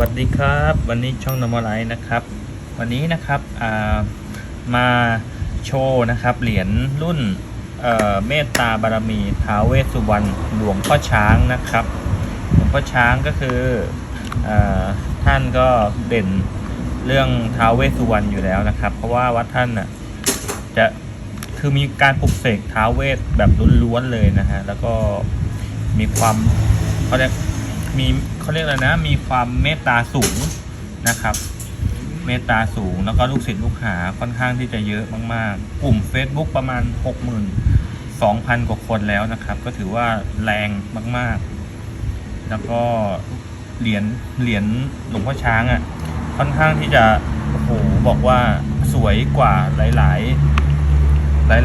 วัสดีครับ วันนี้ช่องนมไลท์นะครับ วันนี้นะครับามาโชว์นะครับเหรียญรุ่นเเมตตาบารมีท้าวเวสสุวรรณหลวงพ่อช้างนะครับหลวงพ่อช้างก็คืออท่านก็เด่นเรื่องท้าวเวสสุวรรณอยู่แล้วนะครับ เพราะว่าวัดท่านน่ะจะคือมีการปลุกเสกท้าวเวสแบบล้วนๆเลยนะฮะแล้วก็มีความเขาเรียก มีเขาเรียกอะไรนะ มีความเมตตาสูงนะครับ เมตตาสูงแล้วก็ลูกศิษย์ลูกหาค่อนข้างที่จะเยอะมากๆ กลุ่ม Facebook ประมาณ 62,000 กว่าคนแล้วนะครับ ก็ถือว่าแรงมากๆ แล้วก็เหรียญเหรียญหลวงพ่อช้างอะ่ะค่อนข้างที่จะโอ้โหบอกว่าสวยกว่าหลาย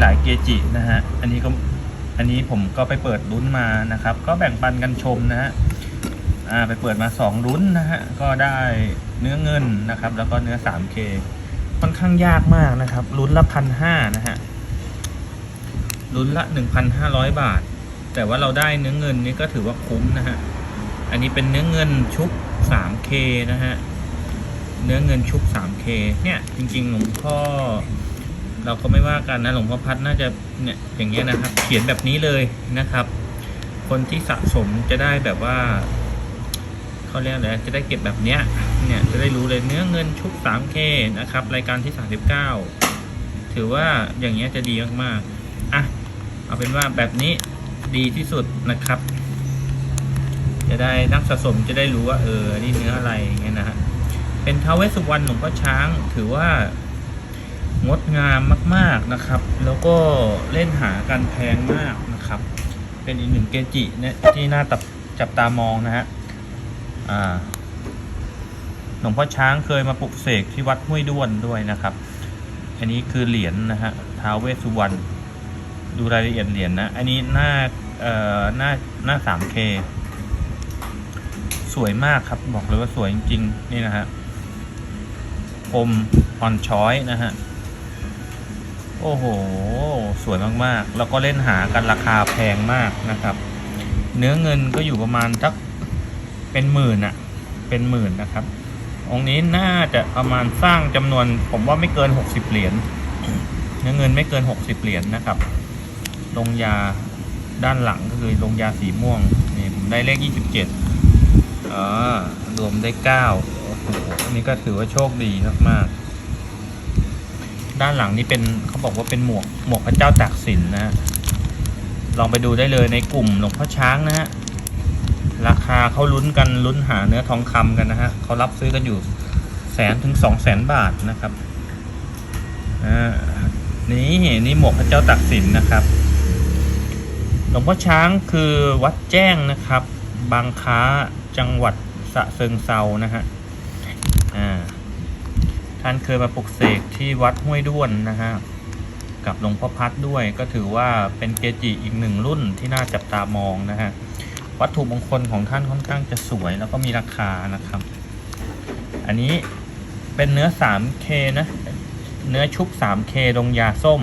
ๆ หลาย ๆ เกจินะฮะอันนี้ก็อันนี้ผมก็ไปเปิดลุ้นมานะครับ ก็แบ่งปันกันชมนะฮะ อ่าไปเปิดมาสองลุ้นนะฮะ ก็ได้เนื้อเงินนะครับ แล้วก็เนื้อ 3K ค่อนข้างยากมากนะครับลุ้นละพันห้านะฮะลุ้นละ 1,500 บาท แต่ว่าเราได้เนื้อเงินนี่ก็ถือว่าคุ้มนะฮะ อันนี้เป็นเนื้อเงินชุบ 3K นะฮะ เนื้อเงินชุบ 3K เนี่ยจริงๆหลวงพ่อเราก็ไม่ว่ากันนะหลวงพ่อพัดน่าจะเนี่ยอย่างเงี้ยนะครับ เขียนแบบนี้เลยนะครับ คนที่สะสมจะได้แบบว่า เขาเรียกอะไรจะได้เก็บแบบเนี้ยเนี่ยจะได้รู้เลยเนื้อเงินชุบ 3K นะครับ รายการที่ 39 ถือว่าอย่างเงี้ยจะดีมากๆอะเอาเป็นว่าแบบนี้ดีที่สุดนะครับ จะได้นักสะสมจะได้รู้ว่าเออนี่เนื้ออะไรอย่างเงี้ยนะฮะเป็นทาวเวสุวรรณหลวงพ่อช้างถือว่างดงามมากๆนะครับ แล้วก็เล่นหากันแพงมากนะครับ เป็นอีกหนึ่งเกจิเนี่ยที่น่าตับจับตามองนะฮะ อ่าหลวงพ่อช้างเคยมาปลุกเสกที่วัดห้วยด้วนด้วยนะครับ อันนี้คือเหรียญนะฮะท้าวเวสสุวรรณดูรายละเอียดเหรียญนะ อันนี้หน้าเอ่อหน้าหน้า 3K สวยมากครับบอกเลยว่าสวยจริงๆ นี่นะฮะคมออนช้อยนะฮะ โอ้โห สวยมากๆ แล้วก็เล่นหากันราคาแพงมากนะครับ เนื้อเงินก็อยู่ประมาณสัก เป็นหมื่นอะเป็นหมื่นนะครับ องค์นี้น่าจะประมาณสร้างจำนวน ผมว่าไม่เกินหกสิบเหรียญเนื้อเงินไม่เกินหกสิบเหรียญนะครับลงยาด้านหลังก็คือลงยาสีม่วงนี่ผมได้เลขยี่สิบเจ็ดอ๋อรวมได้เก้าอันนี้ก็ถือว่าโชคดีมากๆด้านหลังนี่เป็นเขาบอกว่าเป็นหมวกหมวกพระเจ้าตากสินนะฮะลองไปดูได้เลยในกลุ่มหลวงพ่อช้างนะฮะ ราคาเขาลุ้นกันลุ้นหาเนื้อทองคำกันนะฮะเขารับซื้อกันอยู่แสนถึงสองแสนบาทนะครับอ่านี่นี่หมวกพระเจ้าตากสินนะครับหลวงพ่อช้างคือวัดแจ้งนะครับ บางค้าจังหวัดสะเชิงเซานะฮะอ่าท่านเคยมาปลุกเสกที่วัดห้วยด้วนนะฮะกับหลวงพ่อพัดด้วยก็ถือว่าเป็นเกจิอีกหนึ่งรุ่นที่น่าจับตามองนะฮะ วัตถุมงคลของท่านค่อนข้างจะสวยแล้วก็มีราคานะครับ อันนี้เป็นเนื้อ 3K นะ เนื้อชุบ 3K ลงยาส้ม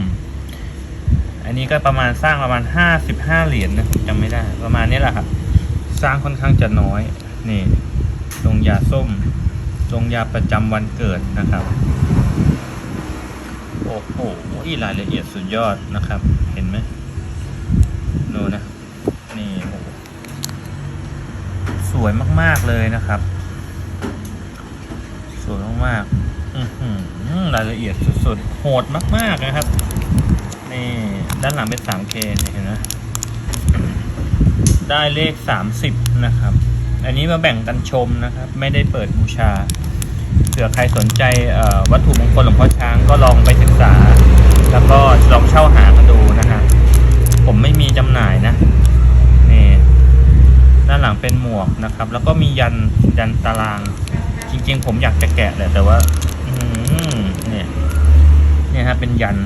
อันนี้ก็ประมาณสร้างประมาณ 55 เหรียญนะผมจำไม่ได้ ประมาณนี้แหละครับ สร้างค่อนข้างจะน้อย นี่ลงยาส้มลงยาประจำวันเกิดนะครับ โอ้โหรายละเอียดสุดยอดนะครับ เห็นไหมดูนะ นี่โอ้โหส วยมาก ๆ เลยนะครับ สวยมากๆรายละเอียดสุดๆ โหดมาก ๆ นะครับ นี่ด้านหลังเป็น 3K เนี่ยเห็นไหมได้เลข 30 นะครับ อันนี้มาแบ่งกันชมนะครับ ไม่ได้เปิดบูชาเผื่อใครสนใจวัตถุมงคลหลวงพ่อช้างก็ลองไปศึกษา แล้วก็ลองเช่าหากันดูนะฮะผมไม่มีจำหน่ายนะ เป็นหมวกนะครับ แล้วก็มียันยันตาราง จริง ๆ ผมอยากจะแกะแหละแต่ว่าเนี่ยเนี่ยฮะเป็นยัน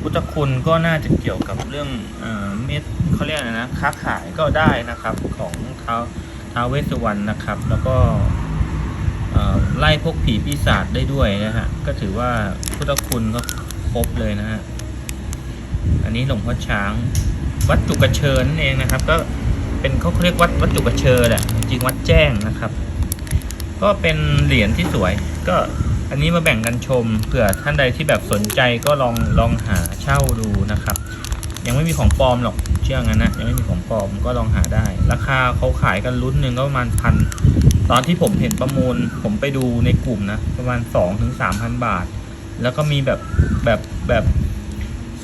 พุทธคุณก็น่าจะเกี่ยวกับเรื่องเอ่อเม็ดเขาเรียกอะไรนะค้าขายก็ได้นะครับของเท้าท้าวเวสสุวรรณนะครับ แล้วก็ไล่พวกผีปีศาจได้ด้วยนะฮะ ก็ถือว่าพุทธคุณก็ครบเลยนะฮะ อันนี้หลวงพ่อช้าง วัดจุกระเชิญนั่นเองนะครับ ก็เป็นเขาเรียกวัดวัดจุกเชอแหละจริงวัดแจ้งนะครับ ก็เป็นเหรียญที่สวย ก็อันนี้มาแบ่งกันชมเผื่อท่านใดที่แบบสนใจก็ลองลองหาเช่าดูนะครับ ยังไม่มีของปลอมหรอกเชื่องั้นนะยังไม่มีของปลอมก็ลองหาได้ ราคาเขาขายกันรุ่นหนึ่งก็ประมาณพันตอนที่ผมเห็นประมูลผมไปดูในกลุ่มนะประมาณสองถึงสามพันบาท แล้วก็มีแบบแบบแบบ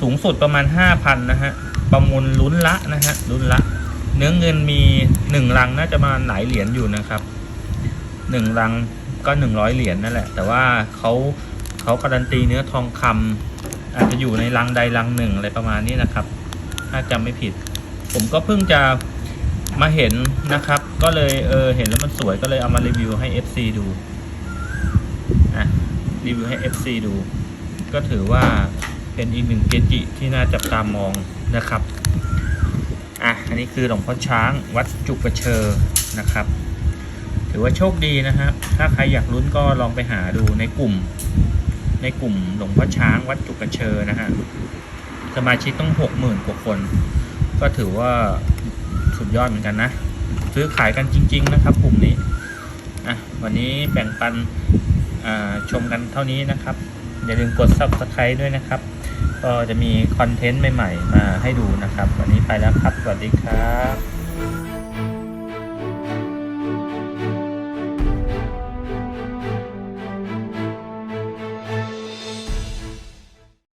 สูงสุดประมาณห้าพันนะฮะ ประมูลลุ้นละนะฮะลุ้นละ เนื้อเงินมีหนึ่งลังน่าจะมาหลายเหรียญอยู่นะครับหนึ่งลังก็หนึ่งร้อยเหรียญนั่นแหละ แต่ว่าเขาเขาการันตีเนื้อทองคำอาจจะอยู่ในลังใดลังหนึ่งอะไรประมาณนี้นะครับ ถ้าจำไม่ผิด ผมก็เพิ่งจะมาเห็นนะครับ ก็เลยเออเห็นแล้วมันสวยก็เลยเอามารีวิวให้ FC ดูอะรีวิวให้ FC ดู ก็ถือว่า เป็นอีกหนึ่งเกจิที่น่าจับตามองนะครับ อะ อันนี้คือหลวงพ่อช้างวัดจุกกระเชอนะครับ ถือว่าโชคดีนะครับ ถ้าใครอยากลุ้นก็ลองไปหาดูในกลุ่ม ในกลุ่มหลวงพ่อช้างวัดจุกกระเชอนะฮะ สมาชิกต้องหกหมื่นกว่าคน ก็ถือว่าสุดยอดเหมือนกันนะ ซื้อขายกันจริง ๆ นะครับกลุ่มนี้ อะ วันนี้แบ่งปันชมกันเท่านี้นะครับ อย่าลืมกด subscribe ด้วยนะครับ ก็จะมีคอนเทนต์ใหม่ ๆ มาให้ดูนะครับ วันนี้ไปแล้วครับ สวัสดีครับ